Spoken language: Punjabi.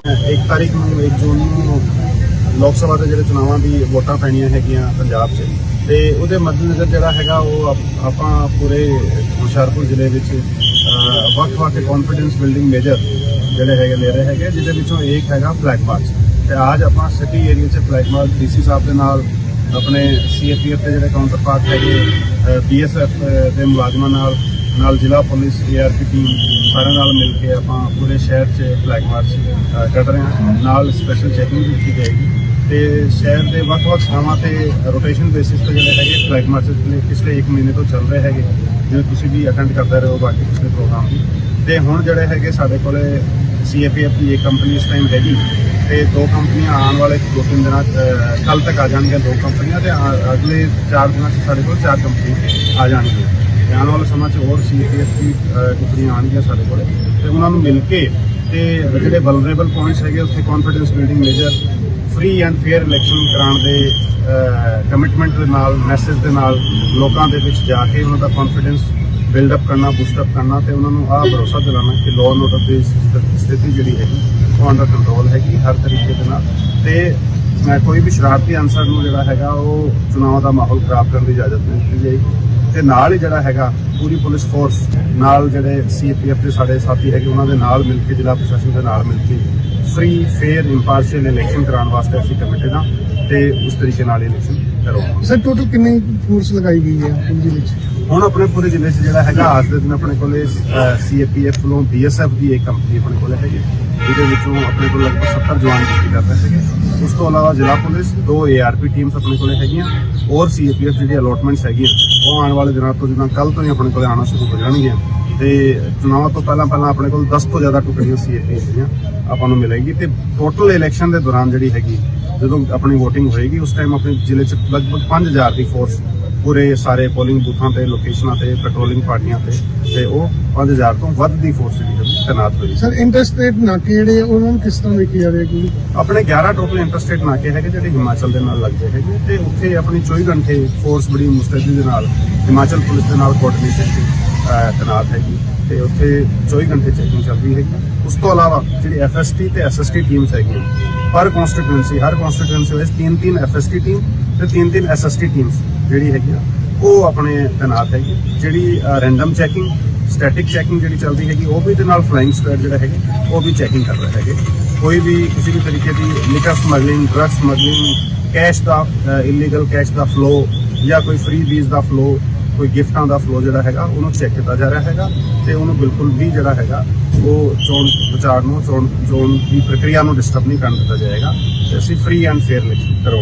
ਇੱਕ ਤਾਰੀਖ ਨੂੰ 1 ਜੂਨ ਨੂੰ ਲੋਕ ਸਭਾ ਦੇ ਜਿਹੜੇ ਚੁਣਾਵਾਂ ਦੀ ਵੋਟਾਂ ਪੈਣੀਆਂ ਹੈਗੀਆਂ ਪੰਜਾਬ 'ਚ ਤੇ ਉਹਦੇ ਮੱਦੇਨਜ਼ਰ ਜਿਹੜਾ ਹੈਗਾ ਉਹ ਆਪਾਂ ਪੂਰੇ ਹੁਸ਼ਿਆਰਪੁਰ ਜ਼ਿਲ੍ਹੇ ਵਿੱਚ ਵੱਖ-ਵੱਖ ਕੌਨਫੀਡੈਂਸ ਬਿਲਡਿੰਗ ਮੇਜਰ ਜਿਹੜੇ ਹੈਗੇ ਲੈ ਰਹੇ ਹੈਗੇ ਜਿਹਦੇ ਵਿੱਚੋਂ ਇੱਕ ਹੈਗਾ ਫਲੈਗ ਮਾਰਚ ਤੇ ਅੱਜ ਆਪਾਂ ਸਿਟੀ ਏਰੀਆ 'ਚ ਫਲੈਗ ਮਾਰਚ ਡੀਸੀ ਸਾਹਿਬ ਦੇ ਨਾਲ ਆਪਣੇ ਸੀਐਪੀਐਫ ਦੇ ਜਿਹੜੇ ਕਾਊਂਟਰ ਪਾਰਟ ਹੈਗੇ ਬੀਐਸਐਫ ਦੇ ਮੁਲਾਜ਼ਮਾਂ ਨਾਲ ਨਾਲ ਜ਼ਿਲ੍ਹਾ ਪੁਲਿਸ ਏਆਰਪੀ ਟੀਮ ਸਾਰਿਆਂ ਨਾਲ ਮਿਲ ਕੇ ਆਪਾਂ ਪੂਰੇ ਸ਼ਹਿਰ 'ਚ ਫਲੈਗ ਮਾਰਚ ਕੱਢ ਰਹੇ ਹਾਂ। ਨਾਲ ਸਪੈਸ਼ਲ ਚੈਕਿੰਗ ਵੀ ਕੀਤੀ ਜਾਏਗੀ। ਤੇ ਸ਼ਹਿਰ ਦੇ ਵੱਖ-ਵੱਖ ਥਾਵਾਂ ਤੇ ਰੋਟੇਸ਼ਨ ਬੇਸਿਸ ਤੇ ਜਿਹੜੇ ਹੈਗੇ ਫਲੈਗ ਮਾਰਚ ਪਿਛਲੇ 1 ਮਹੀਨੇ ਤੋਂ ਚੱਲ ਰਹੇ ਹੈਗੇ, ਜਿਵੇਂ ਤੁਸੀਂ ਵੀ ਅਟੈਂਡ ਕਰਦੇ ਰਹੋ ਬਾਕੀ ਪਿਛਲੇ ਪ੍ਰੋਗਰਾਮ ਵੀ। ਤੇ ਹੁਣ ਜਿਹੜੇ ਹੈਗੇ ਸਾਡੇ ਕੋਲੇ ਸੀਐਪੀਐਫ ਦੀ ਇੱਕ ਕੰਪਨੀ ਇਸ ਟਾਈਮ ਹੈਗੀ। ਤੇ ਦੋ ਕੰਪਨੀਆਂ ਆਉਣ ਵਾਲੇ ਦੋ ਤਿੰਨ ਦਿਨਾਂ ਕੱਲ ਤੱਕ ਆ ਜਾਣਗੀਆਂ ਦੋ ਕੰਪਨੀਆਂ ਤੇ ਆ- ਅਗਲੇ 4 ਦਿਨਾਂ 'ਚ ਸਾਡੇ ਕੋਲ ਚਾਰ ਕੰਪਨੀ ਆ ਜਾਣਗੀਆਂ। ਆਉਣ ਵਾਲੇ ਸਮਾਂ 'ਚ ਹੋਰ ਸੀਪੀਐਸ ਦੀ ਅਹ, ਕੰਪਨੀਆਂ ਆਉਣਗੀਆਂ ਸਾਡੇ ਕੋਲ। ਤੇ ਉਹਨਾਂ ਨੂੰ ਮਿਲ ਕੇ ਤੇ ਜਿਹੜੇ ਵਲਨਰੇਬਲ ਪੁਆਇੰਟਸ ਹੈਗੇ ਉੱਥੇ confidence building measure free and fair election ਕਰਾਉਣ ਦੇ ਕਮਿਟਮੈਂਟ ਦੇ ਨਾਲ ਮੈਸੇਜ ਦੇ ਨਾਲ ਲੋਕਾਂ ਦੇ ਵਿੱਚ ਜਾ ਕੇ ਉਹਨਾਂ ਦਾ ਕੌਨਫੀਡੈਂਸ ਬਿਲਡ ਅਪ ਕਰਨਾ ਬੂਸਟ ਅਪ ਕਰਨਾ ਤੇ ਉਹਨਾਂ ਨੂੰ ਆਹ ਭਰੋਸਾ ਦਿਲਾਉਣਾ ਕਿ ਲਾਅ ਐਂਡ ਆਰਡਰ ਦੀ ਸਥਿਤੀ ਜਿਹੜੀ ਹੈਗੀ ਉਹ ਅੰਡਰ ਕੰਟਰੋਲ ਹੈਗੀ ਹਰ ਤਰੀਕੇ ਦੇ ਨਾਲ। ਤੇ ਮੈਂ ਕੋਈ ਵੀ ਸ਼ਰਾਰਤੀ ਅਨਸਰ ਨੂੰ ਜਿਹੜਾ ਹੈਗਾ ਉਹ ਚੁਣਾਵਾਂ ਦਾ ਮਾਹੌਲ ਖਰਾਬ ਕਰਨ ਦੀ ਇਜਾਜ਼ਤ ਨਹੀਂ ਦਿੱਤੀ ਜਾਏਗੀ। ਤੇ ਨਾਲ ਹੀ ਜਿਹੜਾ ਹੈਗਾ ਪੂਰੀ ਪੁਲਿਸ ਫੋਰਸ ਨਾਲ ਜਿਹੜੇ ਸੀਪੀਐਫ ਦੇ ਸਾਡੇ ਸਾਥੀ ਹੈਗੇ, ਉਹਨਾਂ ਦੇ ਨਾਲ ਮਿਲ ਕੇ, ਜ਼ਿਲ੍ਹਾ ਪ੍ਰਸ਼ਾਸਨ ਦੇ ਨਾਲ ਮਿਲ ਕੇ ਫ੍ਰੀ ਫੇਅਰ ਇੰਪਾਰਸ਼ੀਅਲ ਇਲੈਕਸ਼ਨ ਕਰਾਉਣ ਵਾਸਤੇ ਅਸੀਂ ਕਮਿਟਡ ਹਾਂ ਤੇ ਉਸ ਤਰੀਕੇ ਨਾਲ ਇਲੈਕਸ਼ਨ ਕਰਵਾਵਾਂਗੇ ਸਰ ਟੋਟਲ ਕਿੰਨੀ ਫੋਰਸ ਲਗਾਈ ਗਈ ਹੈ, ਪੂਰੀ ਵਿੱਚ ਹੁਣ ਆਪਣੇ ਪੂਰੇ ਜ਼ਿਲ੍ਹੇ 'ਚ ਜਿਹੜਾ ਹੈਗਾ ਅੱਜ ਦੇ ਦਿਨ ਆਪਣੇ ਕੋਲੇ ਸੀਏਪੀਐਫ ਵੱਲੋਂ ਬੀਐਸਐਫ ਦੀ ਇੱਕ ਕੰਪਨੀ ਆਪਣੇ ਕੋਲੇ ਹੈਗੀ ਜਿਹਦੇ ਵਿੱਚੋਂ ਆਪਣੇ ਕੋਲ ਲਗਭਗ 70 ਜਵਾਨ ਡਿਊਟੀ ਕਰਦੇ ਹੈਗੇ। ਉਸ ਤੋਂ ਇਲਾਵਾ ਜ਼ਿਲ੍ਹਾ ਪੁਲਿਸ, ਦੋ ਏਆਰਪੀ ਟੀਮਸ ਆਪਣੇ ਕੋਲੇ ਹੈਗੀਆਂ। ਔਰ ਸੀਏਪੀਐਫ ਜਿਹੜੀ ਅਲੋਟਮੈਂਟਸ ਹੈਗੀਆਂ ਉਹ ਆਉਣ ਵਾਲੇ ਦਿਨਾਂ ਤੋਂ ਜਿੱਦਾਂ ਕੱਲ ਤੋਂ ਹੀ ਆਪਣੇ ਕੋਲੇ ਆਉਣਾ ਸ਼ੁਰੂ ਹੋ ਜਾਣਗੀਆਂ। ਤੇ ਚੁਣਾਵਾਂ ਤੋਂ ਪਹਿਲਾਂ ਪਹਿਲਾਂ ਆਪਣੇ ਕੋਲ 10 ਤੋਂ ਜ਼ਿਆਦਾ ਟੁਕੜੀਆਂ ਸੀਏਪੀਐਫ ਦੀਆਂ ਆਪਾਂ ਨੂੰ ਮਿਲੇਗੀ। ਤੇ ਟੋਟਲ ਇਲੈਕਸ਼ਨ ਦੇ ਦੌਰਾਨ ਜਿਹੜੀ ਹੈਗੀ, ਜਦੋਂ ਆਪਣੀ VOTING ਹੋਏਗੀ, ਉਸ ਟਾਈਮ ਆਪਣੇ ਜ਼ਿਲ੍ਹੇ 'ਚ ਲਗਭਗ 5000 ਦੀ ਫੋਰਸ ਪੂਰੇ ਸਾਰੇ ਪੋਲਿੰਗ ਬੂਥਾਂ ਤੇ ਲੋਕੇਸ਼ਨਾਂ ਤੇ ਪੈਟਰੋਲਿੰਗ ਪਾਰਟੀਆਂ ਤੇ ਤੇ ਉਹ 5000 ਤੋਂ ਵੱਧ ਦੀ ਫੋਰਸ ਜਿਹੜੀ ਤੈਨਾਤ ਹੋਈ। ਸਰ ਇੰਟਰਸਟੇਟ ਨਾਕੇ ਜਿਹੜੇ ਉਹਨਾਂ ਨੂੰ ਕਿਸ ਤਰ੍ਹਾਂ ਦੇਖੀ ਜਾ ਰਹੀ ਹੈ ਕਿ ਆਪਣੇ 11 ਟੋਟਲ ਇੰਟਰਸਟੇਟ ਨਾਕੇ ਹੈਗੇ ਜਿਹੜੇ ਹਿਮਾਚਲ ਦੇ ਨਾਲ ਲੱਗਦੇ ਹੈਗੇ ਤੇ ਉੱਥੇ ਆਪਣੀ 24 ਘੰਟੇ ਫੋਰਸ ਬੜੀ ਮੁਸਤੈਦੀ ਦੇ ਨਾਲ ਹਿਮਾਚਲ ਪੁਲਿਸ ਦੇ ਨਾਲ ਕੋਆਰਡੀਨੇਸ਼ਨ ਚ ਤੈਨਾਤ ਹੈਗੀ ਤੇ ਉੱਥੇ 24 ਘੰਟੇ ਚੈਕਿੰਗ ਚੱਲ ਰਹੀ ਹੈਗੀ। ਉਸ ਤੋਂ ਇਲਾਵਾ ਜਿਹੜੀ ਐਫਐਸਟੀ ਤੇ ਐਸਐਸਟੀ ਟੀਮਸ ਹੈਗੀਆਂ ਪਰ ਕਨਸਟੀਟੂਐਂਸੀ ਹਰ ਕਨਸਟੀਟੂਐਂਸੀ ਵਿੱਚ ਤਿੰਨ ਤਿੰਨ ਐਫਐਸਟੀ ਟੀਮ ਤੇ ਤਿੰਨ ਤਿੰਨ ਐਸਐਸਟੀ ਟੀਮਸ ਜਿਹੜੀ ਹੈਗੀ ਆ, ਉਹ ਆਪਣੇ ਤੈਨਾਤ ਹੈਗੀ। ਜਿਹੜੀ ਰੈਂਡਮ ਚੈਕਿੰਗ ਸਟੈਟਿਕ ਚੈਕਿੰਗ ਜਿਹੜੀ ਚੱਲਦੀ ਹੈਗੀ ਉਹ ਵੀ ਤੇ ਨਾਲ ਫਲਾਈਂਗ ਸਕੁਐਡ ਜਿਹੜਾ ਹੈਗੇ ਉਹ ਵੀ ਚੈਕਿੰਗ ਕਰ ਰਿਹਾ ਹੈਗੇ। ਕੋਈ ਵੀ ਕਿਸੇ ਵੀ ਤਰੀਕੇ ਦੀ liquor smuggling drug smuggling cash ਦਾ ਇਲੀਗਲ ਕੈਸ਼ ਦਾ ਫਲੋ ਜਾਂ ਕੋਈ ਫ੍ਰੀ ਬੀਜ਼ ਦਾ ਫਲੋ ਕੋਈ ਗਿਫਟਾਂ ਦਾ ਫਲੋ ਜਿਹੜਾ ਹੈਗਾ ਉਹਨੂੰ ਚੈੱਕ ਕੀਤਾ ਜਾ ਰਿਹਾ ਹੈਗਾ ਤੇ ਉਹਨੂੰ ਬਿਲਕੁਲ ਵੀ ਜਿਹੜਾ ਹੈਗਾ ਉਹ ਚੋਣ ਪ੍ਰਚਾਰ ਨੂੰ ਚੋਣ ਚੋਣ ਦੀ ਪ੍ਰਕਿਰਿਆ ਨੂੰ ਡਿਸਟਰਬ ਨਹੀਂ ਕਰਨ ਦਿੱਤਾ ਜਾਏਗਾ ਤੇ ਅਸੀਂ ਫ੍ਰੀ ਐਂਡ ਫੇਅਰ ਕਰੋ।